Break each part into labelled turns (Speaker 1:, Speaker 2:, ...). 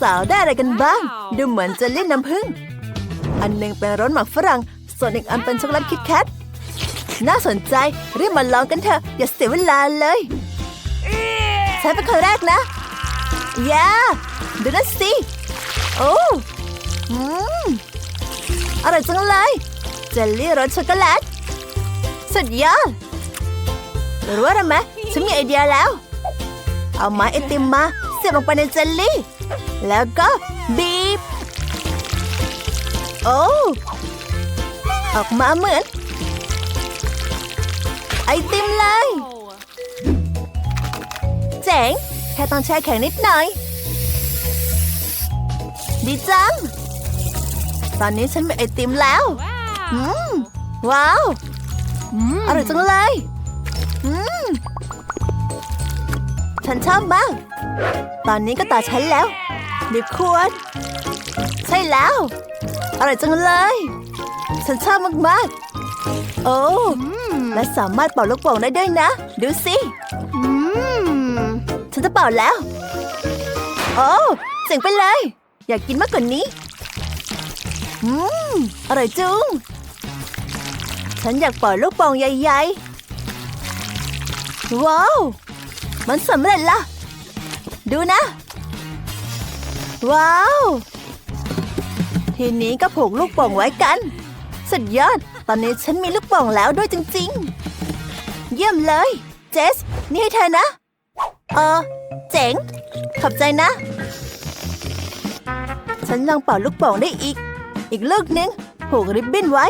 Speaker 1: สาวๆ ได้อะไรกันบ้าง ดูเหมือนจะเล่นน้ำผึ้ง อันหนึงเป็นรสหมักฝรั่ง ส่วนอีกอันเป็นช็อกโกแลตคิดแคท น่าสนใจรีบมาลองกันเถอะ อย่าเสียเวลาเลยฉันเป็นคนแรกนะย่าดูนั่นสิ โอ้อืมอร่อยจังเลยเจลลี่รสช็อกโกแลตสุดยอดรู้อะไรไหมฉันมีไอเดียแล้ว เอาไม้ไอติมมา เสียบลงไปในเจลลี่ แล้วก็บีบ โอ้ออกมาเหมือน ไอติมเลย เจ๋ง แค่ต้องแช่แข็งนิดหน่อย ดีจัง ตอนนี้ฉันมีไอติมแล้วอืมว้าว อร่อยจังเลย ฉันชอบมาก ตอนนี้ก็ตาฉันแล้วบีบขวดใช่แล้ว อร่อยจังเลย ฉันชอบมากๆ โอ้และสามารถเป่าลูกโป่งได้ด้วยนะ ดูสิฉันจะเป่าแล้ว โอ้เจ๋งไปเลย อยากกินมากกว่านี้ อืม อร่อยจุง ฉันอยากเป่าลูกโป่งใหญ่ๆ ว้าว มันสำเร็จละ ดูนะ ว้าว ทีนี้ก็ผูกลูกโป่งไว้กัน สุดยอด ตอนนี้ฉันมีลูกโป่งแล้วด้วยจริง ๆ เยี่ยมเลย เจส นี่ให้เธอนะ เออ เจ๋ง ขอบใจนะ ฉันลองเป่าลูกโป่งได้อีก อีกลูกนึง ผูกริบบิ้นไว้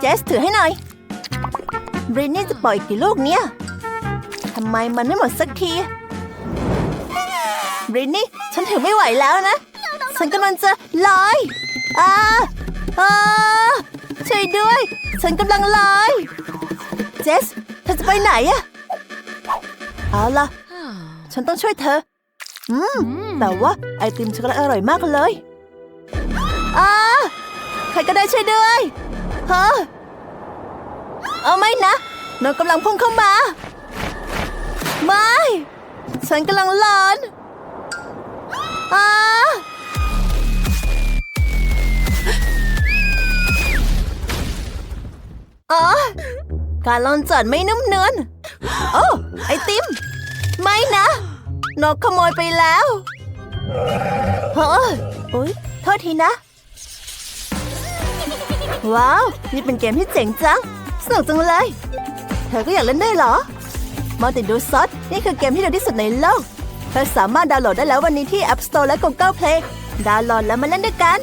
Speaker 1: เจสถือให้หน่อยบรินนี่จะปล่อยกี่ลูกเนี่ย ทำไมมันไม่หมดสักทีบรินนี่ ฉันถือไม่ไหวแล้วนะ ฉันกำลังจะลอยอาอาช่วยด้วย ฉันกำลังลอย เจสเธอจะไปไหนอะเอาล่ะ ฉันต้องช่วยเธอ อืม แต่ว่าไอติมช็อกโกแลตอร่อยมากเลยอาใครก็ได้ช่วยด้วยเฮ้อเอาไม่นะนกกำลังพุ่งเข้ามา ฉันกำลังร้อนอาอ๋อ การลอนจอดไม่นุ่มเนือนโอ้ไอติม ไม่นะ นกขโมยไปแล้วเฮ้ออุ๊ยโทษทีนะ ว้าว นี่เป็นเกมที่เจ๋งจังสนุกจังเลย เธอก็อยากเล่นด้วยเหรอ มัลติดูซอสนี่คือเกมที่เร็วที่สุดในโลก เธอสามารถดาวน์โหลดได้แล้ววันนี้ที่ App Store และ Google Play ดาวน์โหลดแล้วมาเล่นด้วยกัน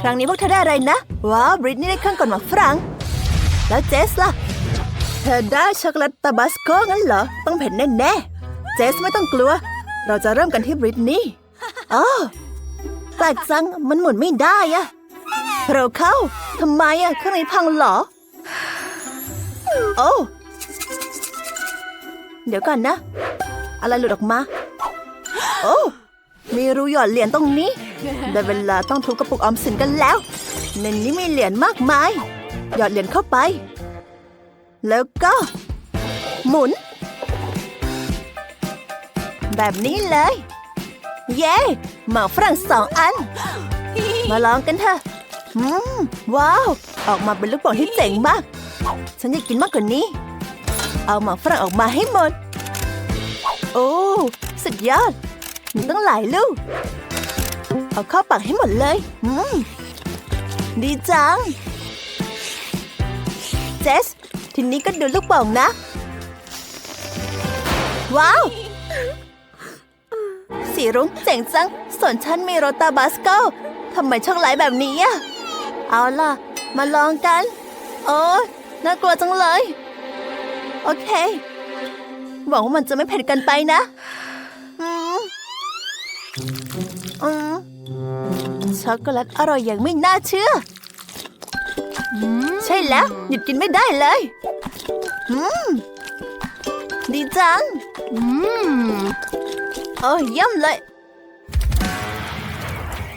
Speaker 1: ครั้งนี้พวกเธอได้อะไรนะ ว้าวบริตนี่ได้เครื่องกดหมากฝรั่งแล้วเจสล่ะ เธอได้ช็อกโกแลตตาบัสโกงั้นเหรอ ต้องเผ็ดแน่ๆเจสไม่ต้องกลัว เราจะเริ่มกันที่บริตนี่อ๋อแป ลกจัง มันหมุนไม่ได้อะเราเข้าทำไมอะเครื่องนี้พังหรอ โอ้ เดี๋ยวก่อนนะ อะไรหลุดออกมา โอ้มีรูหยอดเหรียญตรงนี้ ได้เวลาต้องทุบกระปุกออมสินกันแล้ว ในนี้มีเหรียญมากมาย หยอดเหรียญเข้าไป แล้วก็ หมุน แบบนี้เลย เย้หมาฝรั่งสองอัน มาลองกันเถอะอืมว้าว ออกมาเป็นลูกโป่งที่เจ๋งมาก ฉันอยากกินมากกว่านี้ เอาหมาฝรั่งออกมาให้หมด โอ้สุดยอด มีตั้งหลายลูก เอาเข้าปากให้หมดเลยอืมดีจัง เจส ทีนี้ก็ดูลูกโป่งนะ ว้าว สีรุ้งเจ๋งจัง ส่วนฉันมีโรตาบาสโกทำไมช่องไหลแบบนี้อะเอาล่ะ มาลองกัน โอ้ยน่ากลัวจังเลย โอเค หวังว่ามันจะไม่เผ็ดกันไปนะ อืม อืม ช็อกโกแลตอร่อยอย่างไม่น่าเชื่อ ใช่แล้ว หยุดกินไม่ได้เลย อืม ดีจัง อืม โอ้ยเย่ำเลย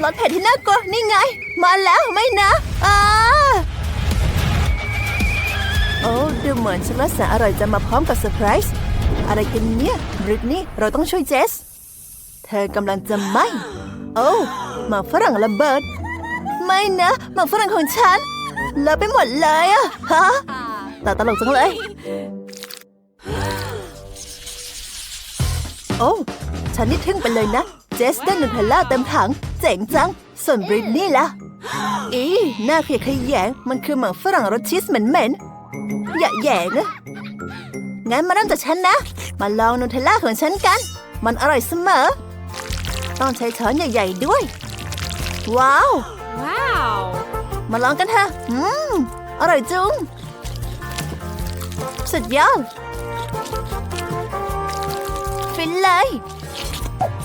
Speaker 1: รสเผ็ดที่น่ากลัวนี่ไง มาแล้วไม่นะอ่าดูเหมือนช็อกโกแลตแสนอร่อยจะมาพร้อมกับเซอร์ไพรส์อะไรกันเนี่ยบริตนี่เราต้องช่วยเจส เธอกำลังจะไหมโอ้หมากฝรั่งระเบิด ไม่นะหมากฝรั่งของฉันเลอะไปหมดเลยอะฮะแต่ตลกจังเลย โอ้ ฉันนี่ทึ่งไปเลยนะ เจสได้นูเทลล่าเต็มถัง เจ๋งจัง ส่วนบริตนี่ล่ะ อีหน้าเขียขยแยง มันคือหมากฝรั่งรสชีสเหม็นๆอย่าแหยงอะงั้นมาเริ่มจากฉันนะ มาลองนูเทลล่าของฉันกัน มันอร่อยเสมอ ต้องใช้ช้อนใหญ่ ๆ ด้วย ว้าว
Speaker 2: Wow.
Speaker 1: มาลองกันเถอะ อืม อร่อยจุง สุดยอดฟินเลย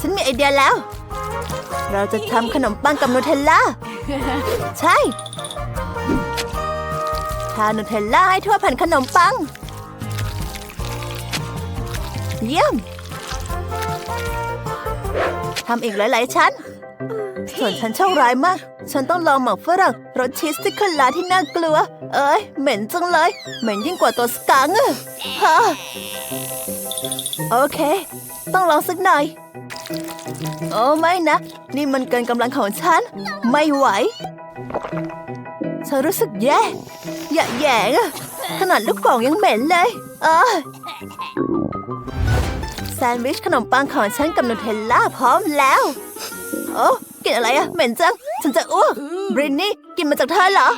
Speaker 1: ฉันมีไอเดียแล้ว เราจะทำขนมปังกับนูเทลล่า ใช่ ทานูเทลล่าให้ทั่วแผ่นขนมปัง เยี่ยม ทำอีกหลาย ๆ ชั้น ส่วนฉันโชคร้ายมาก ฉันต้องลองหมักฝรั่งรสชีสที่ขึ้นลาที่น่ากลัว เอ้ย เหม็นจังเลย เหม็นยิ่งกว่าตัวสกังค์อะฮะโอเค ต้องลองสักหน่อย โอ้ไม่นะ นี่มันเกินกำลังของฉัน ไม่ไหว ฉันรู้สึกแย่อย่าแย่งขนาดลูกกล่องยังเหม็นเลยเออแซนด์วิชขนมปังของฉันกับนูเทลล่าพร้อมแล้ว โอ้กินอะไรอะเหม็นจัง ฉันจะอ้วกบรินนี่กินมาจากเธอเหรอ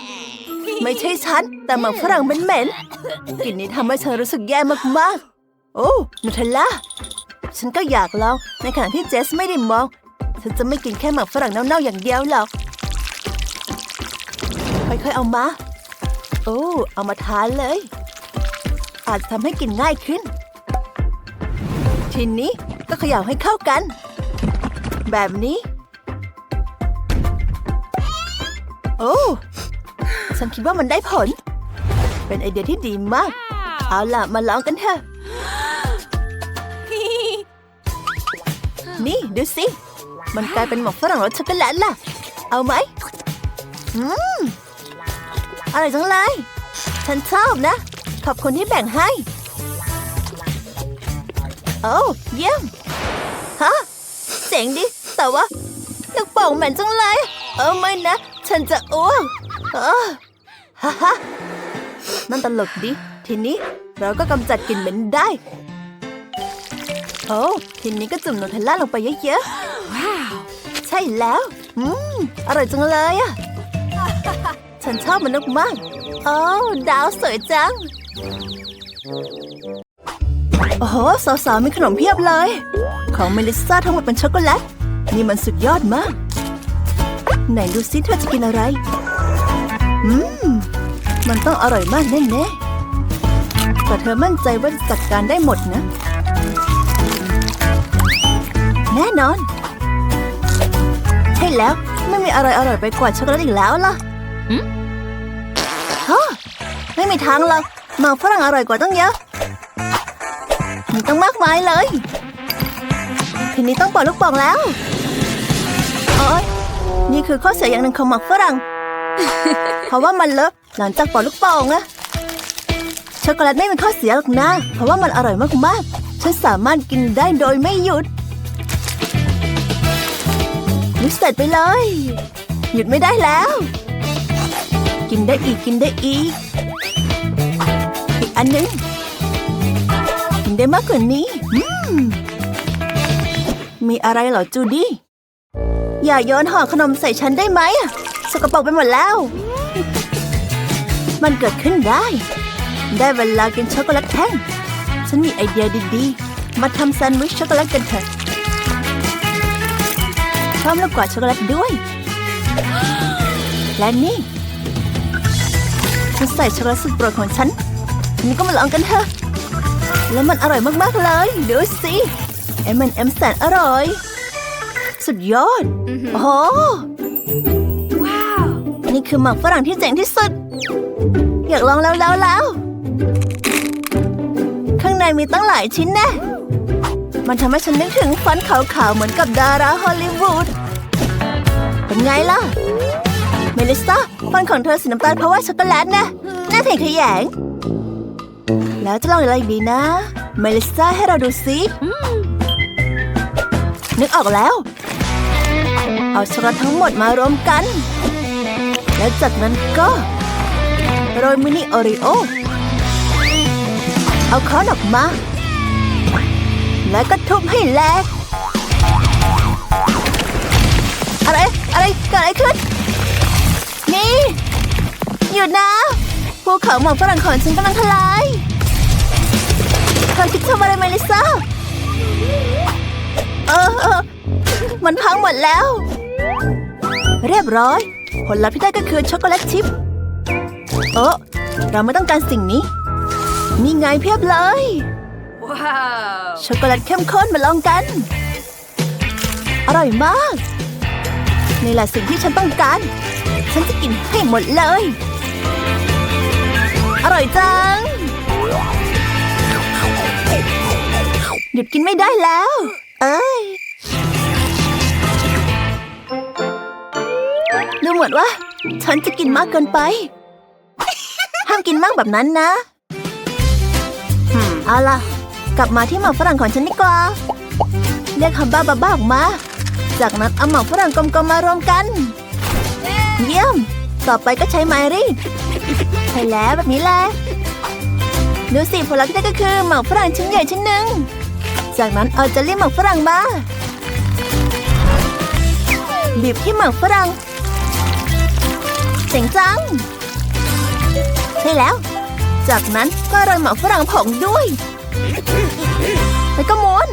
Speaker 1: ไม่ใช่ฉัน แต่หมักฝรั่งเหม็นๆกลิ่นนี้ทำให้ฉันรู้สึกแย่มากๆ โอ้นูเทลล่า ฉันก็อยากลองในขณะที่เจสไม่ได้มองฉันจะไม่กินแค่หมักฝรั่งเน่าๆอย่างเดียวหรอก ค่อยๆเอามา โอ้เอามาทานเลย อาจจะทำให้กินง่ายขึ้น ทีนี้ก็เขย่าให้เข้ากัน แบบนี้ โอ้ฉันคิดว่ามันได้ผล เป็นไอเดียที่ดีมาก เอาล่ะมาลองกันเถอะ ดูสิ มันกลายเป็นหมกฝรั่งรสช็อกโกแลตล่ะ เอาไหม อืม อร่อยจังเลย ฉันชอบนะ ขอบคุณที่แบ่งให้ โอ้เยี่ยม ฮะ เจ๋งดิ แต่ว่าลูกโป่งเหม็นจังเลย เออไม่นะ ฉันจะอ้วกเออฮ่าฮ่านั่นตลกดิ ทีนี้เราก็กำจัดกลิ่นเหม็นได้ ทีนี้ก็จุ่มนูเทลล่าลงไปเยอะ
Speaker 2: Wow.
Speaker 1: ๆใช่แล้ว อืม อร่อยจังเลยอะฉันชอบมันมากๆโอ้ดาวสวยจัง โอ้โห สาวๆ มีขนมเพียบเลย ของเมลิซาทั้งหมดเป็นช็อกโกแลต นี่มันสุดยอดมาก ไหนดูซิเธอจะกินอะไร อืม มันต้องอร่อยมากแน่ๆแต่เธอมั่นใจว่าจะจัดการได้หมดนะ แน่นอน ใช่แล้วไม่มีอะไรอร่อยไปกว่าช็อกโกแลตอีกแล้วล่ะ
Speaker 2: หืม
Speaker 1: ฮะไม่มีทางหรอกหมากฝรั่งอร่อยกว่าตั้งเยอะมีตั้งมากมายเลย ทีนี้ต้องปล่อยลูกโป่องแล้วโอ้ยนี่คือข้อเสียอย่างหนึ่งของหมากฝรั่ง เพราะว่ามันเลอะหลังจากปล่อยลูกโป่งอะช็อกโกแลตไม่เป็นข้อเสียหรอกนะ เพราะว่ามันอร่อยมากๆ ฉันสามารถกินได้โดยไม่หยุด วิเศษไปเลย หยุดไม่ได้แล้ว กินได้อีกกินได้อีก อีกอันหนึง กินได้มากกว่านี้มมีอะไรเหรอจูดี้ อย่าโยนห่อขนมใส่ฉันได้ไหมอะสกปรกไปหมดแล้ว มันเกิดขึ้นได้ ได้เวลากินช็อกโกแลตแท่ง ฉันมีไอเดียดีๆ มาทำแซนด์วิชช็อกโกแลตกันเถอะ เพิ่มลูกกวาดช็อกโกแลตด้วย และนี่ ฉันใส่ช็อกโกแลตสุดโปรดของฉันทีนี้ก็มาลองกันเถอะ แล้วมันอร่อยมากๆเลย ดูสิเอ็มเอ็มแสนอร่อย สุดยอด
Speaker 2: Mhm.
Speaker 1: โอ้โห
Speaker 2: Wow.
Speaker 1: นี่คือหมักฝรั่งที่เจ๋งที่สุด อยากลองแล้วแล้วแล้ว ข้างในมีตั้งหลายชิ้นแน่ มันทำให้ฉันนึกถึงฟันขาวๆเหมือนกับดาราฮอลลีวูด เป็นไงล่ะ เมลิสซาฟันของเธอสีน้ำตาลเพราะว่าช็อกโกแลตนะน่าเถียงขยง แล้วจะลองอะไรอีกดีนะ เมลิซ่าให้เราดูสินึกออกแล้ว เอาช็อกโกแลตทั้งหมดมารวมกัน แล้วจากนั้นก็โรยมินิโอริโอ เอาค้อนออกมา แล้วก็ทุบให้แหลกอะไรอะไรเกิดอะไรขึ้น นี่หยุดนะภูเขาหมอกฝรั่งของฉันกำลังทลายเธอคิดทำอะไรไหมลิซ่าเออเออมันพังหมดแล้ว เรียบร้อย ผลลัพธ์ที่ได้ก็คือช็อกโกแลตชิพเออเราไม่ต้องการสิ่งนี้ นี่ไงเพียบเลย
Speaker 2: Wow.
Speaker 1: ช็อกโกแลตเข้มข้นมาลองกัน อร่อยมาก นี่แหละสิ่งที่ฉันต้องการ ฉันจะกินให้หมดเลย อร่อยจัง หยุดกินไม่ได้แล้ว เอ้ย ดูเหมือนว่า ฉันจะกินมากเกินไป ห้ามกินมากแบบนั้นนะ เอาล่ะ กลับมาที่หมากฝรั่งของฉันดีกว่า เรียกคำบ้าบ้าออกมา จากนั้นเอาหมากฝรั่งกลมๆมารวมกัน เยี่ยม ต่อไปก็ใช้ไม้รีดใช่แล้วแบบนี้แหละ ดูสิผลลัพธ์ที่ได้ก็คือหมากฝรั่งชิ้นใหญ่ชิ้นหนึ่ง จากนั้นเอาเจลลี่หมากฝรั่งมาบีบที่หมากฝรั่งเจ๋งจังใช่แล้ว จากนั้นก็โรยหมากฝรั่งผงด้วย แล้วก็ม้วน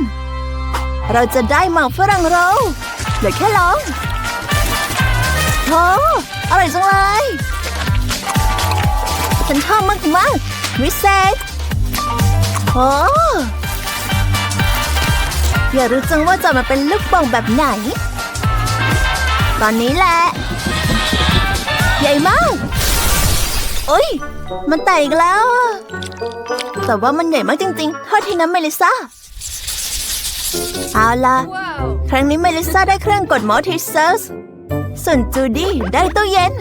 Speaker 1: เราจะได้หมากฝรั่งโรลเหลือแค่ลองโอ้อร่อยจังเลย ฉันชอบมากมากวิเศษโอ้อยากรู้จังว่าจะมาเป็นลูกโป่งแบบไหน ตอนนี้แหละ ใหญ่มาก โอ้ย มันแตกอีกแล้วอะแต่ว่ามันใหญ่มากจริงๆโทษทีนะเมลิซ่าเอาล่ะ
Speaker 2: Whoa.
Speaker 1: ครั้งนี้เมลิซ่าได้เครื่องกดหมอทิเซอร์สส่วนจูดี้ได้ตู้เย็น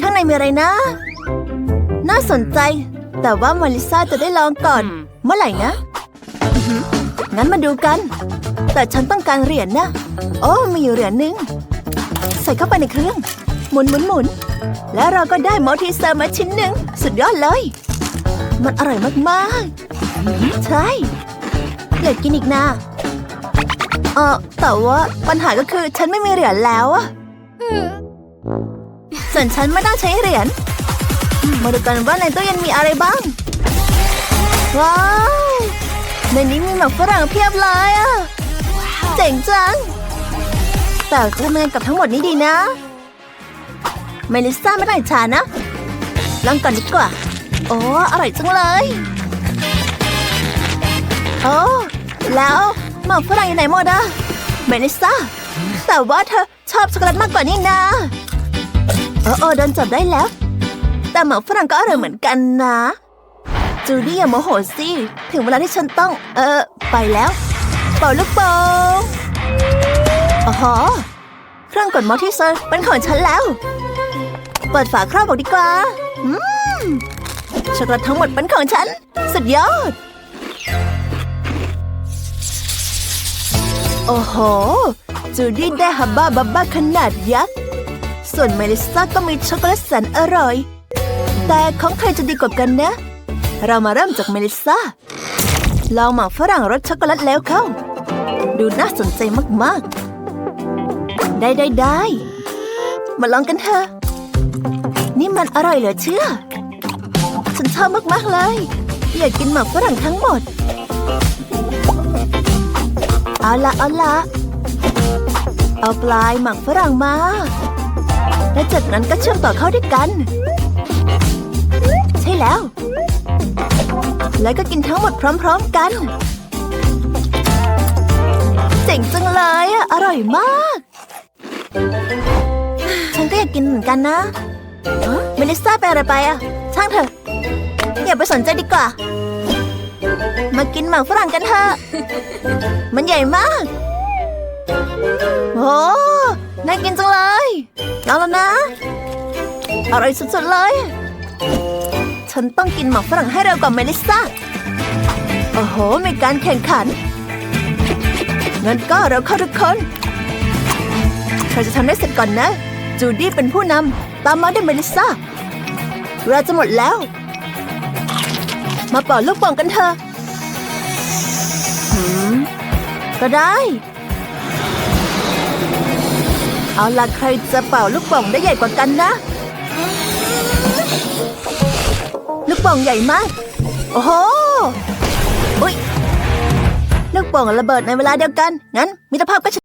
Speaker 1: ข้างในมีอะไรนะ น่าสนใจ แต่ว่าเมลิซ่าจะได้ลองก่อน เมื่อไหร่นะอือหืองั้นมาดูกัน แต่ฉันต้องการเหรียญนะ โอ้ มีอยู่เหรียญหนึ่ง ใส่เข้าไปในเครื่อง หมุนหมุนหมุนแล้วเราก็ได้มอลทีเซอร์มาชิ้นหนึ่งสุดยอดเลย มันอร่อยมากๆ ใช่อยากกินอีกนะเออแต่ว่าปัญหาก็คือฉันไม่มีเหรียญแล้วอะส่วนฉันไม่ต้องใช้เหรียญมาดูกันว่าในตู้เย็นมีอะไรบ้าง ว้าวในนี้มีหมากฝรั่งเพียบเลยอะเจ๋งจัง แต่จะทำยังไงกับทั้งหมดนี้ดีนะ เมลิซ่าไม่ต้องอิจฉานะ ลองก่อนดีกว่า โอ้อร่อยจังเลย โอ้แล้วหมากฝรั่งอยู่ไหนหมดอะเมลิซ่าแต่ว่าเธอชอบช็อกโกแลตมากกว่านี่นะโอ้โอ้โดนจับได้แล้ว แต่หมากฝรั่งก็อร่อยเหมือนกันนะ จูดี้อย่าโมโหสิถึงเวลาที่ฉันต้อง เออไปแล้ว เป่าลูกโป่งอ๋อเครื่องกดมอที่เซอร์เป็นของฉันแล้ว เปิดฝาครอบออกดีกว่า อืม ช็อกโกแลตทั้งหมดเป็นของฉัน สุดยอด โอ้โห จูดี้ได้ฮับบ้าบับบ้าขนาดยักษ์ ส่วนเมลิซ่าก็มีช็อกโกแลตแสนอร่อย แต่ของใครจะดีกว่ากันนะ เรามาเริ่มจากเมลิซ่า ลองหมากฝรั่งรสช็อกโกแลตแล้วเข้า ดูน่าสนใจมากๆ ได้ได้ได้มาลองกันเถอะ นี่มันอร่อยเหลือเชื่อ ฉันชอบมาก ๆ เลย อยากกินหมากฝรั่งทั้งหมด เอาละเอาละเอาปลายหมากฝรั่งมา และจากนั้นก็เชื่อมต่อเข้าด้วยกัน ใช่แล้ว แล้วก็กินทั้งหมดพร้อม ๆ กัน เจ๋งจังเลยอะอร่อยมาก ฉันก็อยากกินเหมือนกันนะ เมลิซ่าไปอะไรไปอะ ช่างเถอะ อย่าไปสนใจดีกว่า มากินหมากฝรั่งกันเถอะ มันใหญ่มาก โอ้น่ากินจังเลยลองแล้วนะ อร่อยสุดๆเลย ฉันต้องกินหมากฝรั่งให้เร็วกว่าเมลิซ่าโอ้โห มีการแข่งขัน งั้นก็เราเข้าทุกคน ใครจะทำได้เสร็จก่อนนะ จูดี้เป็นผู้นำ ตามมาด้วยเมลิซ่าเวลาจะหมดแล้ว มาเป่าลูกป่องกันเถอะหืมก็ได้ เอาล่ะใครจะเป่าลูกป่องได้ใหญ่กว่ากันนะ ลูกป่องใหญ่มาก โอ้โหอุ๊ยลูกป่องระเบิดในเวลาเดียวกัน งั้นมิตรภาพก็